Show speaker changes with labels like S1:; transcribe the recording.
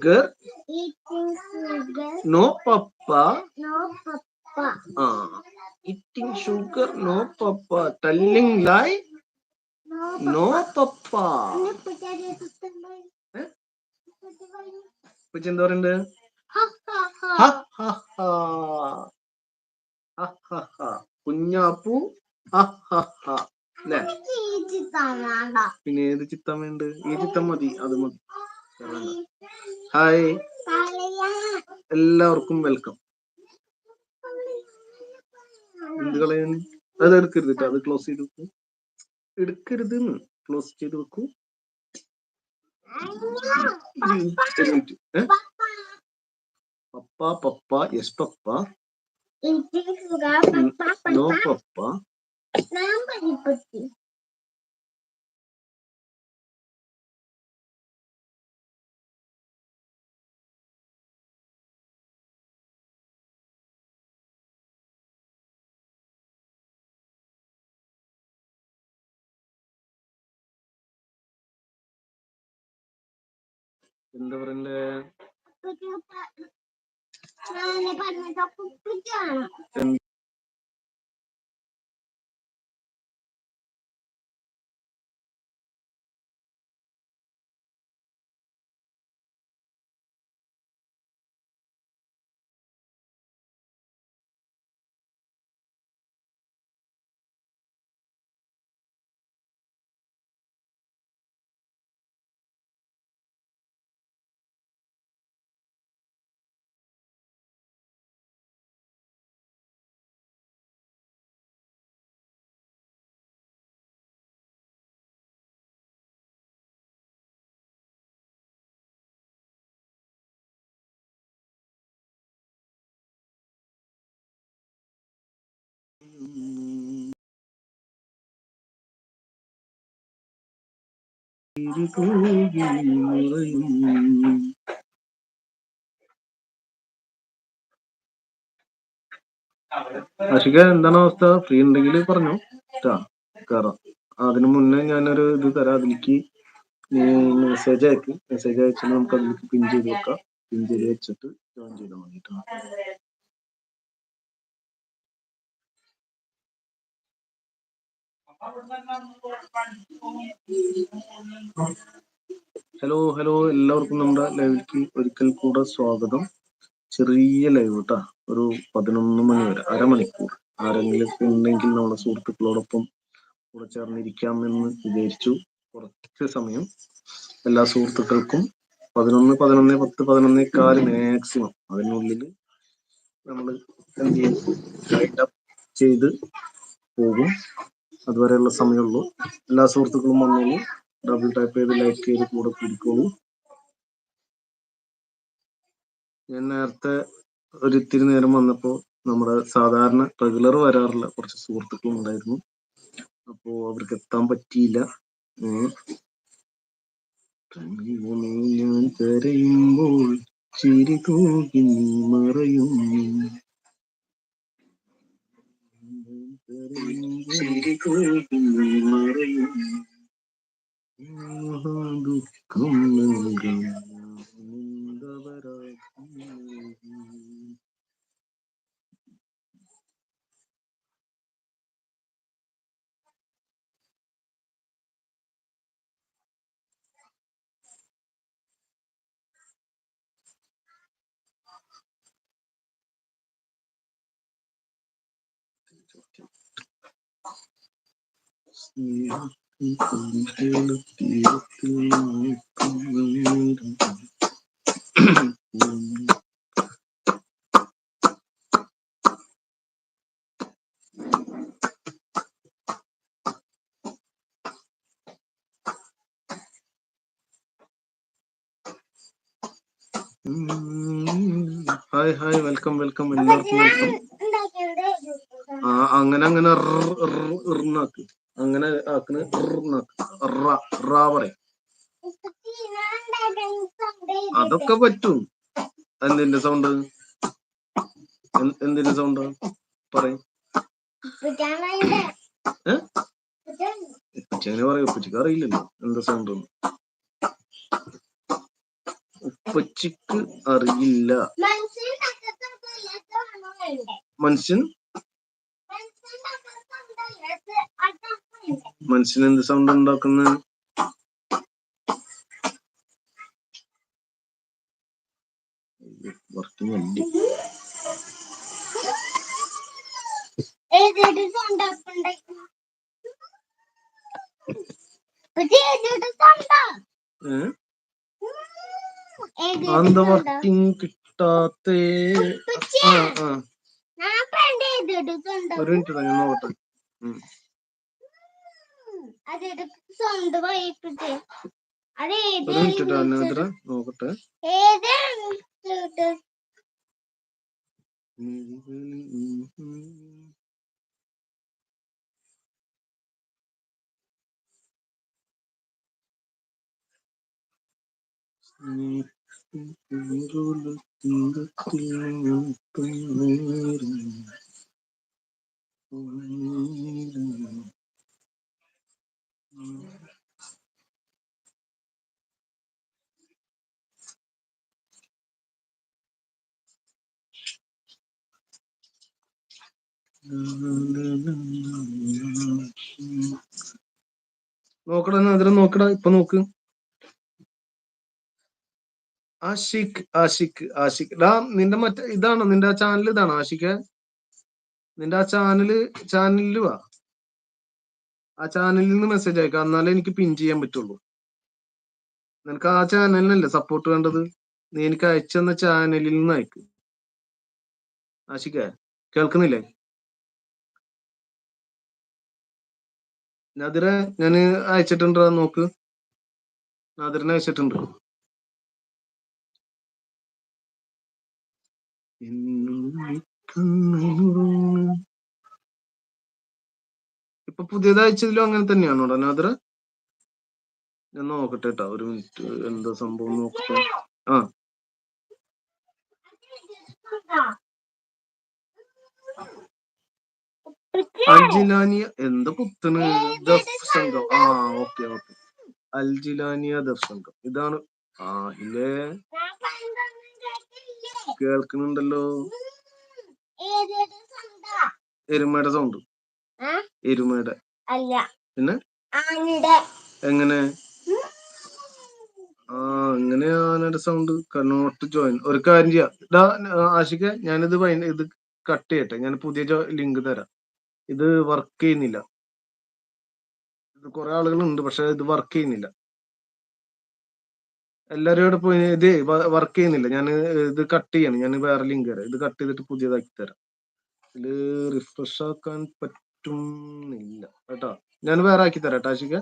S1: sugar,
S2: eating sugar,
S1: no papa.
S2: no papa.
S1: Ah, eating sugar, no papa. Telling lie,
S2: No papa.
S1: എന്താ പറയണ്ട്
S2: Ha
S1: ഹ. കുഞ്ഞാപ്പു. പിന്നെ ഏത് ചിത്തം വേണ്ട ഈ ചിത്തം മതി അത് മതി. ഹായ്. എല്ലാവർക്കും വെൽക്കം. എന്ത് കളയാണ്? അത് എടുക്കരുത് കേട്ടോ അത് ക്ലോസ് ചെയ്ത് വെക്കൂ. എടുക്കരുത് ക്ലോസ് ചെയ്ത് വെക്കൂ? പപ്പ പപ്പ യെസ് പപ്പ. നോ പപ്പ. എന്താ പറയണ്ടേ
S2: ഉപ്പിട്ടാണ്.
S1: ആഷിക എന്താണ് അവസ്ഥ ഫ്രീ ഉണ്ടെങ്കിൽ പറഞ്ഞു കേറാം അതിനു മുന്നേ ഞാനൊരു ഇത് തരാം അതിലേക്ക് മെസ്സേജ് അയക്ക് മെസ്സേജ് അയച്ചിട്ട് നമുക്ക് അതിലേക്ക് പിൻ ചെയ്ത് വെക്കാം പിൻ ചെയ്ത് വെച്ചിട്ട് ജോയിൻ ചെയ്താൽ മതി ഹലോ ഹലോ എല്ലാവർക്കും നമ്മുടെ ലൈവിലേക്ക് ഒരിക്കൽ കൂടെ സ്വാഗതം. ചെറിയ ലൈവ് കേട്ടാ ഒരു പതിനൊന്ന് മണി വരെ അരമണിക്കൂർ. ആരെങ്കിലും ഉണ്ടെങ്കിൽ നമ്മുടെ സുഹൃത്തുക്കളോടൊപ്പം കൂടെ ചേർന്നിരിക്കാമെന്ന് വിചാരിച്ചു. കുറച്ച് സമയം എല്ലാ സുഹൃത്തുക്കൾക്കും പതിനൊന്ന് പതിനൊന്ന് പത്ത് പതിനൊന്ന് കാൽ മാക്സിമം അതിനുള്ളിൽ നമ്മൾ എന്ത് ചെയ്യും? ചെയ്ത് പോകും. അതുവരെയുള്ള സമയമുള്ളൂ. എല്ലാ സുഹൃത്തുക്കളും വന്നോളൂ. ഡബിൾ ടൈപ്പ് ചെയ്ത് ലൈക്ക് ചെയ്ത് കൂടെ പിടിക്കോളൂ. ഞാൻ നേരത്തെ ഒരു ഇത്തിരി നേരം വന്നപ്പോൾ നമ്മുടെ സാധാരണ റെഗുലർ വരാറുള്ള കുറച്ച് സുഹൃത്തുക്കളും ഉണ്ടായിരുന്നു. അപ്പോ അവർക്ക് എത്താൻ പറ്റിയില്ല. ഞാൻ കരയുമ്പോൾ ചിരി തൂകി നീ മറയും ചിരി തൂകി ഹായ് ഹായ് വെൽക്കം വെൽക്കം എല്ലാവർക്കും ആ അങ്ങനെ അങ്ങനെ ഇർന്നാക്ക് അങ്ങനെ ആക്കുന്ന അതൊക്കെ പറ്റും. എന്തിന്റെ സൗണ്ട് എന്തിന്റെ സൗണ്ട് പറയും. പറയും. ഉപ്പച്ചിക്ക് അറിയില്ലല്ലോ എന്താ സൗണ്ട് ഉപ്പച്ചിക്ക് അറിയില്ല. മനുഷ്യൻ? മനുഷ്യൻ എന്ത് സൗണ്ട് ഉണ്ടാക്കുന്ന? വർക്കിംഗ് അല്ലേ വർക്കിംഗ് കിട്ടാത്ത? ഒരു മിനിറ്റ് ഞാൻ നോക്കട്ടെ. ഉം.
S2: അതൊരു സ്വന്തം വൈപ്പിട്ട് അത്
S1: ഒരു മിനിറ്റ് ട്ടോ, നാദിറ നോക്കട്ടെ. നോക്കടാ നാദിറ നോക്കടാ ഇപ്പൊ നോക്ക്. ആഷിഖ് ആഷിഖ് ആഷിഖ്. ഡാ നിന്റെ മറ്റേ ഇതാണോ? നിന്റെ ആ ചാനൽ ഇതാണോ ആഷിഖ്? നിന്റെ ആ ചാനൽ ചാനലിൽ വാ. ആ ചാനലിൽ നിന്ന് മെസ്സേജ് അയക്കാം. എന്നാലേ എനിക്ക് പിൻ ചെയ്യാൻ പറ്റുള്ളൂ. നിനക്ക് ആ ചാനലിനല്ലേ സപ്പോർട്ട് വേണ്ടത്? നീ എനിക്ക് അയച്ചു തന്ന ചാനലിൽ നിന്ന് അയക്ക്. ആഷിഖേ കേൾക്കുന്നില്ലേ? നദിര ഞാൻ അയച്ചിട്ടുണ്ട്? നോക്ക്. നദിറിനെ അയച്ചിട്ടുണ്ട്. ഇപ്പൊ പുതിയത് അയച്ചതിലും അങ്ങനെ തന്നെയാണോ നാദിറ? ഞാൻ നോക്കട്ടെ കേട്ടോ ഒരു മിനിറ്റ്. എന്താ സംഭവം നോക്കട്ടെ. ആ. അൽജിലാനിയ എന്താ കുത്തണ് ദഫ് സംഘം. ആ ഓക്കെ ഓക്കെ. അൽജിലാനിയ ദഫ് സംഘം. ഇതാണ്. ആ ഇല്ലേ കേൾക്കുന്നുണ്ടല്ലോ എരുമയുടെ സൗണ്ട്? എരുമയുടെ
S2: അല്ല.
S1: പിന്നെ? എങ്ങനെ? ആ അങ്ങനെ ആനയുടെ സൗണ്ട്? കണ്ണോട്ട് ജോയിൻ. ഒരു കാര്യം ചെയ്യാം. ഇതാ ഞാനിത് ഇത് കട്ട് ചെയ്യട്ടെ. ഞാൻ പുതിയ ലിങ്ക് തരാം. ഇത് വർക്ക് ചെയ്യുന്നില്ല. ഇത് കുറെ ആളുകളുണ്ട് പക്ഷെ ഇത് വർക്ക് ചെയ്യുന്നില്ല. എല്ലാരും ഇവിടെ പോയി? ഇത് വർക്ക് ചെയ്യുന്നില്ല. ഞാൻ ഇത് കട്ട് ചെയ്യണം. ഞാൻ വേറെ ലിങ്ക് തരാം. ഇത് കട്ട് ചെയ്തിട്ട് പുതിയതാക്കി തരാം. ഇതിൽ റിഫ്രഷ് ആക്കാൻ പറ്റുന്നില്ല. കേട്ടോ? ഞാൻ വേറെ ആക്കി തരാം ആഷിക